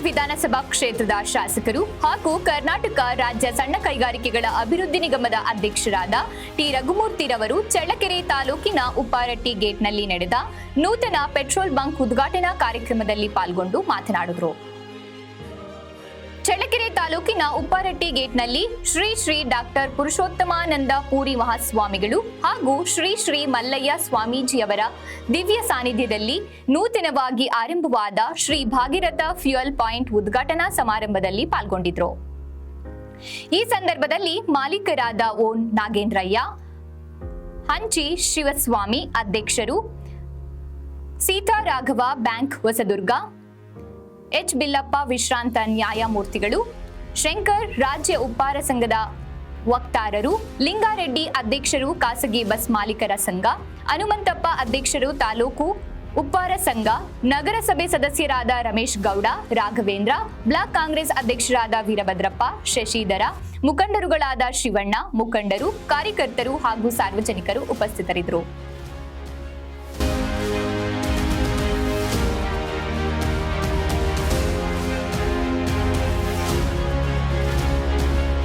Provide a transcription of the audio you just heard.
ವಿಧಾನಸಭಾ ಕ್ಷೇತ್ರದ ಶಾಸಕರು ಹಾಗೂ ಕರ್ನಾಟಕ ರಾಜ್ಯ ಸಣ್ಣ ಕೈಗಾರಿಕೆಗಳ ಅಭಿವೃದ್ಧಿ ನಿಗಮದ ಅಧ್ಯಕ್ಷರಾದ ಟಿ. ರಘುಮೂರ್ತಿರವರು ಚಳ್ಳಕೆರೆ ತಾಲೂಕಿನ ಉಪ್ಪಾರಟ್ಟಿ ಗೇಟ್ನಲ್ಲಿ ನಡೆದ ನೂತನ ಪೆಟ್ರೋಲ್ ಬಂಕ್ ಉದ್ಘಾಟನಾ ಕಾರ್ಯಕ್ರಮದಲ್ಲಿ ಪಾಲ್ಗೊಂಡು ಮಾತನಾಡಿದರು. ಚಳ್ಳಕೆರೆ ತಾಲೂಕಿನ ಉಪ್ಪಾರಟ್ಟಿ ಗೇಟ್ನಲ್ಲಿ ಶ್ರೀ ಶ್ರೀ ಡಾಕ್ಟರ್ ಪುರುಷೋತ್ತಮಾನಂದ ಪೂರಿ ಮಹಾಸ್ವಾಮಿಗಳು ಹಾಗೂ ಶ್ರೀ ಶ್ರೀ ಮಲ್ಲಯ್ಯ ಸ್ವಾಮೀಜಿಯವರ ದಿವ್ಯ ಸಾನ್ನಿಧ್ಯದಲ್ಲಿ ನೂತನವಾಗಿ ಆರಂಭವಾದ ಶ್ರೀ ಭಾಗೀರಥ ಫ್ಯೂಯಲ್ ಪಾಯಿಂಟ್ ಉದ್ಘಾಟನಾ ಸಮಾರಂಭದಲ್ಲಿ ಪಾಲ್ಗೊಂಡಿದ್ರು. ಈ ಸಂದರ್ಭದಲ್ಲಿ ಮಾಲೀಕರಾದ ಓನ್ ನಾಗೇಂದ್ರಯ್ಯ, ಹಂಚಿ ಶಿವಸ್ವಾಮಿ ಅಧ್ಯಕ್ಷರು ಸೀತಾರಾಘವ ಬ್ಯಾಂಕ್ ಹೊಸದುರ್ಗ, ಎಚ್ ಬಿಲ್ಲಪ್ಪ ವಿಶ್ರಾಂತ ನ್ಯಾಯಮೂರ್ತಿಗಳು ಶಂಕರ್ ರಾಜ್ಯ ಉಪ್ಪಾರ ಸಂಘದ ವಕ್ತಾರರು, ಲಿಂಗಾರೆಡ್ಡಿ ಅಧ್ಯಕ್ಷರು, ಖಾಸಗಿ ಬಸ್ ಮಾಲೀಕರ ಸಂಘ, ಹನುಮಂತಪ್ಪ ಅಧ್ಯಕ್ಷರು ತಾಲೂಕು ಉಪ್ಪಾರ ಸಂಘ, ನಗರಸಭೆ ಸದಸ್ಯರಾದ ರಮೇಶ್ ಗೌಡ, ರಾಘವೇಂದ್ರ, ಬ್ಲಾಕ್ ಕಾಂಗ್ರೆಸ್ ಅಧ್ಯಕ್ಷರಾದ ವೀರಭದ್ರಪ್ಪ, ಶಶಿಧರ, ಮುಖಂಡರುಗಳಾದ ಶಿವಣ್ಣ, ಮುಖಂಡರು, ಕಾರ್ಯಕರ್ತರು ಹಾಗೂ ಸಾರ್ವಜನಿಕರು ಉಪಸ್ಥಿತರಿದ್ದರು.